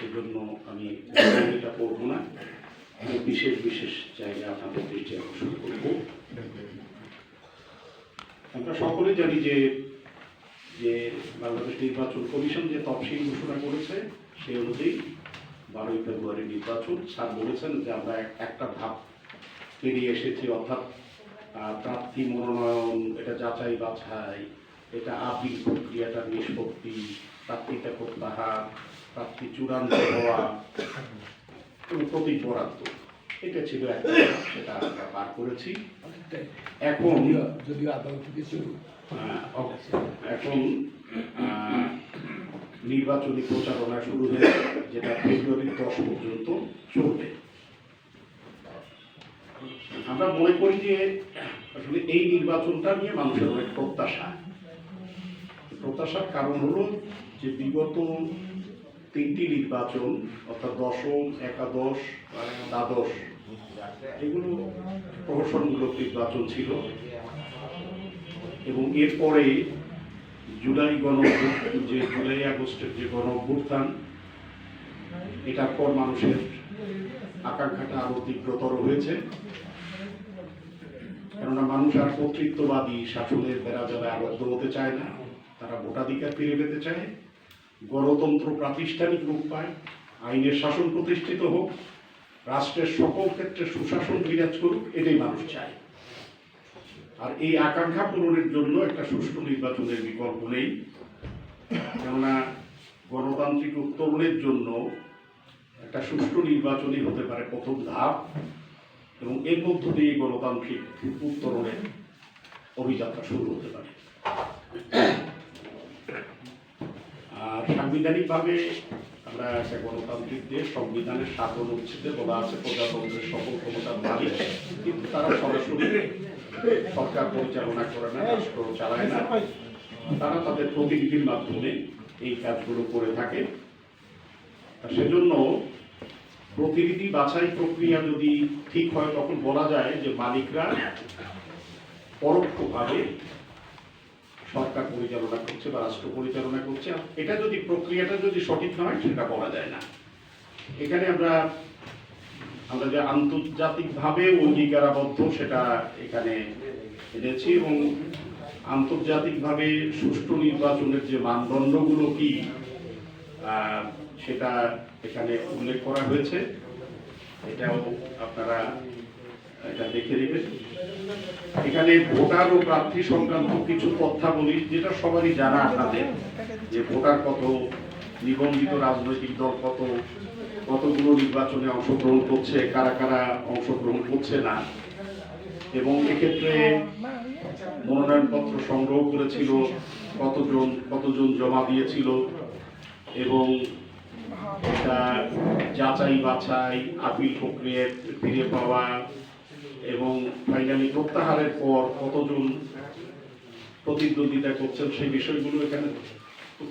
সেজন্য আমি এটা করব না। আমি বিশেষ বিশেষ জায়গা আপনাদের দৃষ্টি আকর্ষণ করব। আমরা সকলে জানি যে যে বাংলাদেশ নির্বাচন কমিশন যে তফসিল ঘোষণা করেছে সেই অনুযায়ী বারোই ফেব্রুয়ারি নির্বাচন স্যার বলেছেন যে আমরা এক- একটা ধাপ পেরিয়ে এসেছি, অর্থাৎ প্রার্থী মনোনয়ন, এটা যাচাই বাছাই এটা আপিল প্রক্রিয়াটা নিষ্পত্তি প্রার্থীটা প্রত্যাহার প্রাপ্তি চূড়ান্ত হওয়া এবং প্রতীক বরাদ্দ। এটা ছিল একটা সেটা আমরা পার করেছি। এখন যদিও আদালত কিছু আহ, এখন নির্বাচনী প্রচারণা শুরু হয়েছে যেটা ফেব্রুয়ারি দশ পর্যন্ত চলবে। আমরা মনে করি যে আসলে এই নির্বাচনটা নিয়ে মানুষের অনেক প্রত্যাশা। প্রত্যাশার কারণ হলো যে বিগত তিনটি নির্বাচন, অর্থাৎ দশম, একাদশ, দ্বাদশ, এগুলো প্রহসনমূলক নির্বাচন ছিল। এবং এরপরে জুলাই গণ যে জুলাই আগস্টের যে গণ অভ্যুত্থান, এটার পর মানুষের আকাঙ্ক্ষাটা আরও তীব্রতর হয়েছে। কেননা মানুষ আর কর্তৃত্ববাদী শাসনের বেড়া যাবে আবদ্ধ হতে চায় না, তারা ভোটাধিকার ফিরে পেতে চায়। গণতন্ত্র প্রাতিষ্ঠানিক রূপ পায়, আইনের শাসন প্রতিষ্ঠিত হোক, রাষ্ট্রের সকল ক্ষেত্রে সুশাসন বিরাজ করুক, এটাই মানুষ চায়। আর এই আকাঙ্ক্ষা পূরণের জন্য একটা সুষ্ঠু নির্বাচনের বিকল্প নেই। কেননা গণতান্ত্রিক উত্তরণের জন্য একটা সুষ্ঠু নির্বাচনই হতে পারে প্রথম ধাপ, এবং এর মধ্য দিয়ে গণতান্ত্রিক উত্তরণের অভিযাত্রা শুরু হতে পারে। সাংবিধানিকভাবে আমরা একটা গণতান্ত্রিক দেশ, সংবিধানের সাত অনুচ্ছেদে বলা আছে, প্রজাতন্ত্রের সকল ক্ষমতার মালিক। কিন্তু তারা সরাসরি সরকার পরিচালনা করে না রাষ্ট্র চালায় না। তারা তাদের প্রতিনিধির মাধ্যমে এই কাজগুলো করে থাকে। সেজন্য প্রতিনিধি বাছাই প্রক্রিয়া যদি ঠিক হয়, তখন বলা যায় যে মালিকরা পরোক্ষভাবে সরকার পরিচালনা করছে বা রাষ্ট্র পরিচালনা করছে। এটা যদি, প্রক্রিয়াটা যদি সঠিক না হয়, সেটা বলা যায় না। এখানে আমরা আমরা যে আন্তর্জাতিকভাবে অঙ্গীকারাবদ্ধ, সেটা এখানে এনেছি এবং আন্তর্জাতিকভাবে সুষ্ঠু নির্বাচনের যে মানদণ্ডগুলো কি সেটা এখানে উল্লেখ করা হয়েছে। এটাও আপনারা এটা দেখে নেবেন। এখানে ভোটার ও প্রার্থী সংক্রান্ত কিছু তথ্যাবলী যেটা সবারই জানা আপনাদের, যে ভোটার কত, নিবন্ধিত রাজনৈতিক দল কত, কতগুলো নির্বাচনে অংশগ্রহণ করছে, কারা কারা অংশগ্রহণ করছে না। এবং এক্ষেত্রে মনোনয়নপত্র সংগ্রহ করেছিল, কতজন কতজন জমা দিয়েছিল, এবং যাচাই বাছাই আপিল প্রক্রিয়া ফিরে পাওয়া এবং ফাইনালি প্রত্যাহারের পর কতজন প্রতিদ্বন্দ্বিতা করছেন সেই বিষয়গুলো এখানে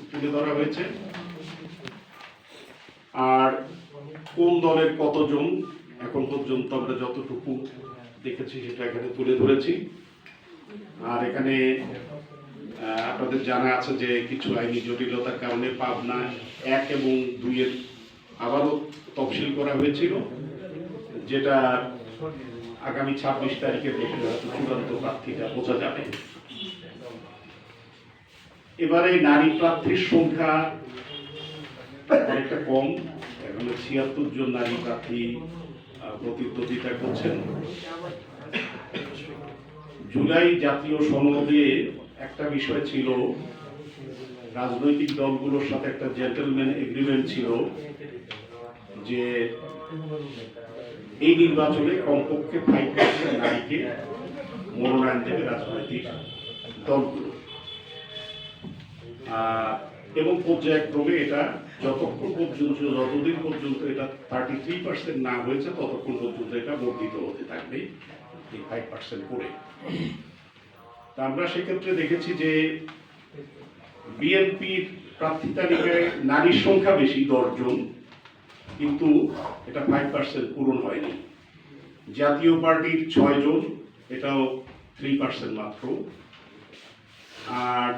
তুলে ধরা হয়েছে। আর কোন দলের কতজন এখন পর্যন্ত আমরা যতটুকু দেখেছি সেটা এখানে তুলে ধরেছি। আর এখানে আপনাদের জানা আছে যে কিছু আইনি জটিলতার কারণে পাবনা এক এবং দুইয়ের আবারও তফসিল করা হয়েছিল, যেটা আগামী ছাব্বিশ তারিখে দেখে হয়তো চূড়ান্ত প্রার্থীটা বোঝা যাবে। এবারে নারী প্রার্থীর সংখ্যা অনেকটা কম, এখন ছিয়াত্তর জন নারী প্রার্থী প্রতিদ্বন্দ্বিতা করছেন। জুলাই জাতীয় সনদে একটা বিষয় ছিল, রাজনৈতিক দলগুলোর সাথে একটা জেন্টেলম্যান এগ্রিমেন্ট ছিল যে এই নির্বাচনে কমপক্ষে ফাইভ পার্সেন্ট নারীকে মনোনয়ন দেবে রাজনৈতিক দলগুলো। এবং পর্যায়ক্রমে এটা যতক্ষণ পর্যন্ত, যতদিন পর্যন্ত এটা থার্টি থ্রি পার্সেন্ট না হয়েছে, ততক্ষণ পর্যন্ত এটা বর্ধিত হতে থাকবে এই ফাইভ পার্সেন্ট করে। তা আমরা সেক্ষেত্রে দেখেছি যে বিএনপির প্রার্থী তালিকায় নারীর সংখ্যা বেশি, দশজন। কিন্তু এটা ফাইভ পার্সেন্ট পূরণ হয়নি। জাতীয় পার্টির ছয়জন এটাও থ্রি পার্সেন্ট মাত্র। আর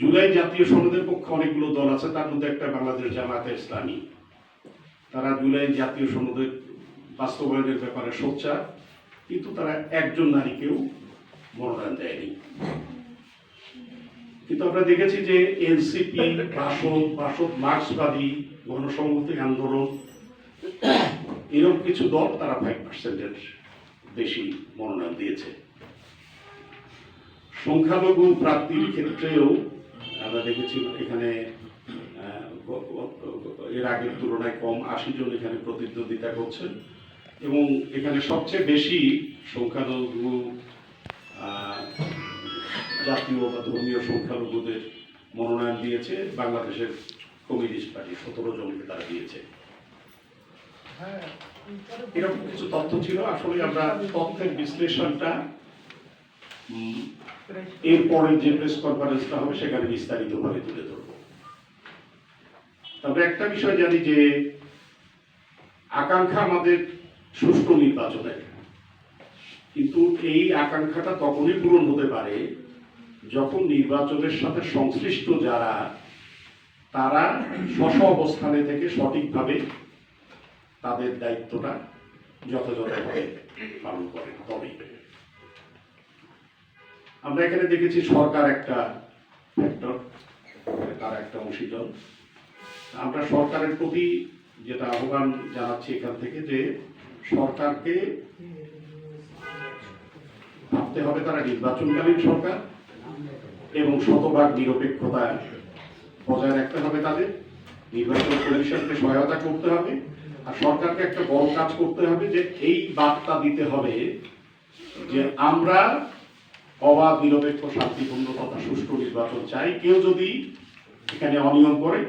জুলাই জাতীয় সনদের পক্ষে অনেকগুলো দল আছে, তার মধ্যে একটা বাংলাদেশ জামায়াতে ইসলামী। তারা জুলাই জাতীয় সনদের বাস্তবায়নের ব্যাপারে সোচ্চার, কিন্তু তারা একজন নারীকেও মনোনয়ন দেয়নি। কিন্তু আমরা দেখেছি যে এনসিপি বাসদ বাসদ মার্ক্সবাদী গণসংহতি আন্দোলন এরকম কিছু দল তারা ফাইভ পার্সেন্টের বেশি মনোনয়ন দিয়েছে। সংখ্যালঘু প্রাপ্তির ক্ষেত্রেও আমরা দেখেছি এখানে এর আগের তুলনায় কম, আশি জন এখানে প্রতিদ্বন্দ্বিতা করছেন এবং এখানে সবচেয়ে বেশি সংখ্যালঘু জাতীয় বা ধর্মীয় সংখ্যালঘুদের মনোনয়ন দিয়েছে, বাংলাদেশের কমিউনিস্ট পার্টি, সতেরো জনকে তারা দিয়েছে। এরকম কিছু তথ্য ছিল, আসলে আমরা তথ্যের বিশ্লেষণটা এরপরে যে প্রেস কনফারেন্সটা হবে সেখানে বিস্তারিতভাবে তুলে ধরব। তবে একটা বিষয় জানি যে, আকাঙ্ক্ষা আমাদের সুষ্ঠু নির্বাচনের। কিন্তু এই আকাঙ্ক্ষাটা তখনই পূরণ হতে পারে যখন নির্বাচনের সাথে সংশ্লিষ্ট যারা, তারা স্ব অবস্থানে থেকে সঠিকভাবে তাদের দায়িত্বটা যথাযথভাবে পালন করে, তবেই। আমরা এখানে দেখেছি সরকার একটা ফ্যাক্টর তার একটা অংশীজন আমরা সরকারের প্রতি যেটা আহ্বান জানাচ্ছি এখান থেকে যে সরকারকে ভাবতে হবে তারা নির্বাচনকালীন সরকার এবং শতভাগ নিরপেক্ষতা বজায় রাখতে হবে তাদের। নির্বাচন কমিশনকে সহায়তা করতে হবে। আর সরকারকে একটা বড় কাজ করতে হবে যে এই বার্তা দিতে হবে যে আমরা অবাধ, নিরপেক্ষ, শান্তিপূর্ণ তথা সুষ্ঠু নির্বাচন চাই। কেউ যদি এখানে অনিয়ম করে,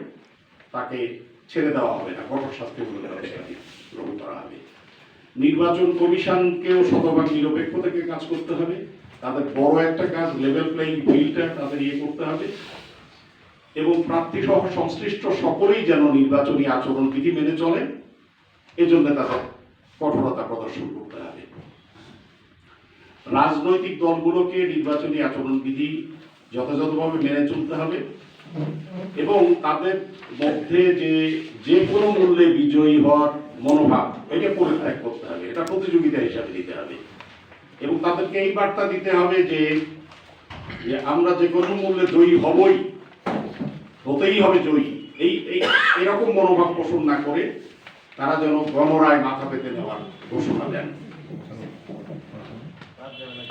তাকে ছেড়ে দেওয়া হবে না। কঠোর শাস্তিমূলক ব্যবস্থা গ্রহণ করা হবে। নির্বাচন কমিশনকেও শতভাগ নিরপেক্ষ থেকে কাজ করতে হবে। তাদের বড় একটা কাজ লেভেল প্লেইং ফিল্ডটা তাদের ইয়ে করতে হবে। এবং প্রার্থী সহ সংশ্লিষ্ট সকলেই যেন নির্বাচনী আচরণ বিধি মেনে চলে, এজন্য তাদের কঠোরতা প্রদর্শন করতে হবে। রাজনৈতিক দলগুলোকে নির্বাচনী আচরণ বিধি যথাযথভাবে মেনে চলতে হবে এবং তাদের মধ্যে যে যে কোনো মূল্যে বিজয়ী হওয়ার মনোভাব, এটা পরিত্যাগ করতে হবে, এটা প্রতিযোগিতা হিসাবে দিতে হবে। এবং তাদেরকে এই বার্তা দিতে হবে যে আমরা যে কোনো মূল্যে জয়ী হবই, হতেই হবে জয়ী। এই এই, এরকম মনোভাব পোষণ না করে তারা যেন গণরায় মাথা পেতে নেওয়ার ঘোষণা দেন।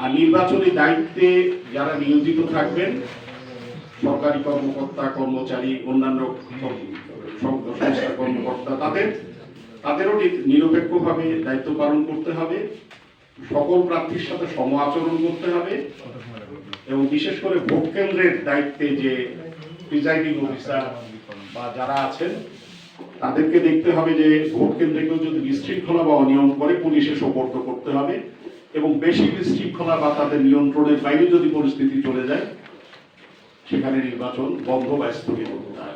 আর নির্বাচনী দায়িত্বে যারা নিয়োজিত থাকবেন, সরকারি কর্মকর্তা, কর্মচারী, অন্যান্য সংস্থা, কর্মকর্তা, তাদের, তাদেরও নিরপেক্ষভাবে দায়িত্ব পালন করতে হবে। সকল প্রার্থীর সাথে সম আচরণ করতে হবে এবং বিশেষ করে ভোট কেন্দ্রের দায়িত্বে যে প্রিজাইডিং অফিসার বা যারা আছেন, তাদেরকে দেখতে হবে যে ভোট কেন্দ্রে কেউ যদি বিশৃঙ্খলা বা অনিয়ম করে, পুলিশে সোপর্দ করতে হবে এবং বেশি বিশৃঙ্খলা বা তাদের নিয়ন্ত্রণের বাইরে যদি পরিস্থিতি চলে যায়, সেখানে নির্বাচন বন্ধ বা স্থগিত করতে হবে